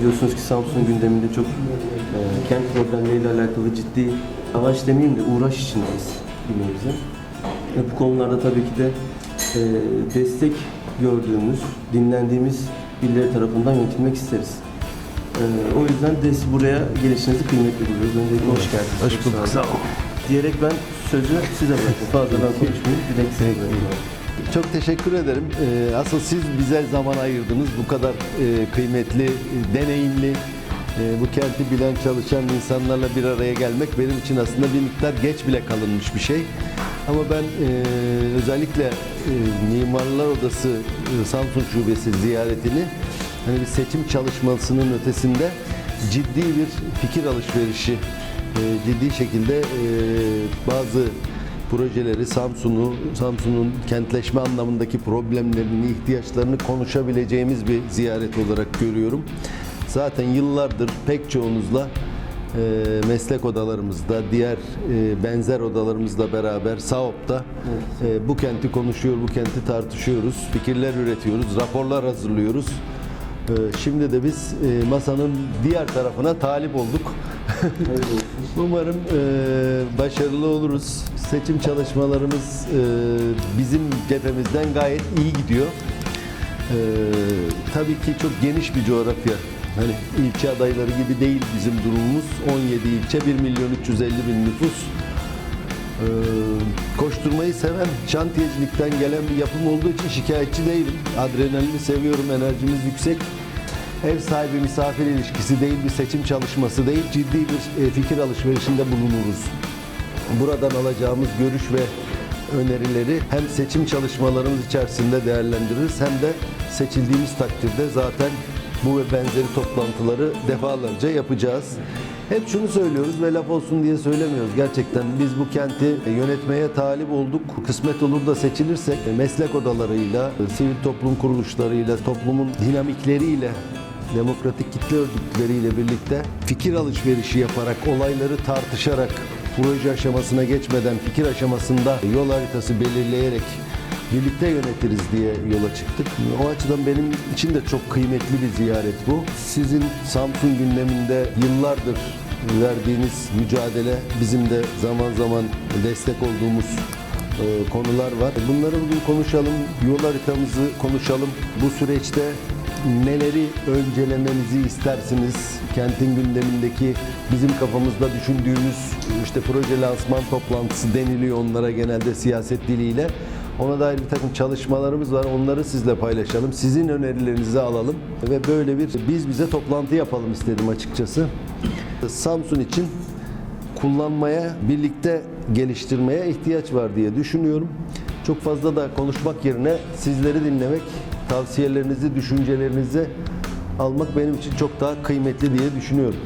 biliyorsunuz ki Samsun gündeminde çok e, kent problemleriyle alakalı ciddi savaş demeyeyim de uğraş içindeyiz nevi. Ve bu konularda tabii ki de e, destek gördüğümüz, dinlendiğimiz birileri tarafından yönetilmek isteriz. E, o yüzden de siz buraya gelişinizi kıymetli buluyoruz. Öncelikle hoş geldiniz. Hoş bulduk, sağ olun. Diyerek ben sözü size bırakayım. Fazla ben konuşmayayım. Direkt size bırakayım. Çok teşekkür ederim. Ee, Asıl siz bize zaman ayırdınız. Bu kadar e, kıymetli, e, deneyimli, e, bu kenti bilen, çalışan insanlarla bir araya gelmek benim için aslında bir miktar geç bile kalınmış bir şey. Ama ben özellikle Mimarlar Odası Samsun Şubesi ziyaretini hani bir seçim çalışmasının ötesinde ciddi bir fikir alışverişi, ciddi şekilde bazı projeleri Samsun'u, Samsun'un kentleşme anlamındaki problemlerini, ihtiyaçlarını konuşabileceğimiz bir ziyaret olarak görüyorum. Zaten yıllardır pek çoğunuzla e, meslek odalarımızda, diğer e, benzer odalarımızla beraber SAOP'ta e, bu kenti konuşuyor, bu kenti tartışıyoruz, fikirler üretiyoruz, raporlar hazırlıyoruz. E, şimdi de biz e, masanın diğer tarafına talip olduk. Umarım e, başarılı oluruz. Seçim çalışmalarımız e, bizim cephemizden gayet iyi gidiyor. E, tabii ki çok geniş bir coğrafya. Hani ilçe adayları gibi değil bizim durumumuz. 17 ilçe, 1 milyon 350 bin nüfus. E, koşturmayı seven, şantiyecilikten gelen bir yapım olduğu için şikayetçi değilim. Adrenalini seviyorum, enerjimiz yüksek ev sahibi misafir ilişkisi değil, bir seçim çalışması değil, ciddi bir e, fikir alışverişinde bulunuruz. Buradan alacağımız görüş ve önerileri hem seçim çalışmalarımız içerisinde değerlendiririz hem de seçildiğimiz takdirde zaten bu ve benzeri toplantıları defalarca yapacağız. Hep şunu söylüyoruz ve laf olsun diye söylemiyoruz. Gerçekten biz bu kenti yönetmeye talip olduk. Kısmet olur da seçilirsek meslek odalarıyla, sivil toplum kuruluşlarıyla, toplumun dinamikleriyle demokratik kitle örgütleriyle birlikte fikir alışverişi yaparak, olayları tartışarak, proje aşamasına geçmeden fikir aşamasında yol haritası belirleyerek birlikte yönetiriz diye yola çıktık. O açıdan benim için de çok kıymetli bir ziyaret bu. Sizin Samsun gündeminde yıllardır verdiğiniz mücadele bizim de zaman zaman destek olduğumuz e, konular var. Bunları bugün konuşalım, yol haritamızı konuşalım. Bu süreçte neleri öncelememizi istersiniz? Kentin gündemindeki bizim kafamızda düşündüğümüz işte proje lansman toplantısı deniliyor onlara genelde siyaset diliyle. Ona dair bir takım çalışmalarımız var. Onları sizle paylaşalım. Sizin önerilerinizi alalım ve böyle bir biz bize toplantı yapalım istedim açıkçası. Samsun için kullanmaya, birlikte geliştirmeye ihtiyaç var diye düşünüyorum. Çok fazla da konuşmak yerine sizleri dinlemek, tavsiyelerinizi, düşüncelerinizi almak benim için çok daha kıymetli diye düşünüyorum.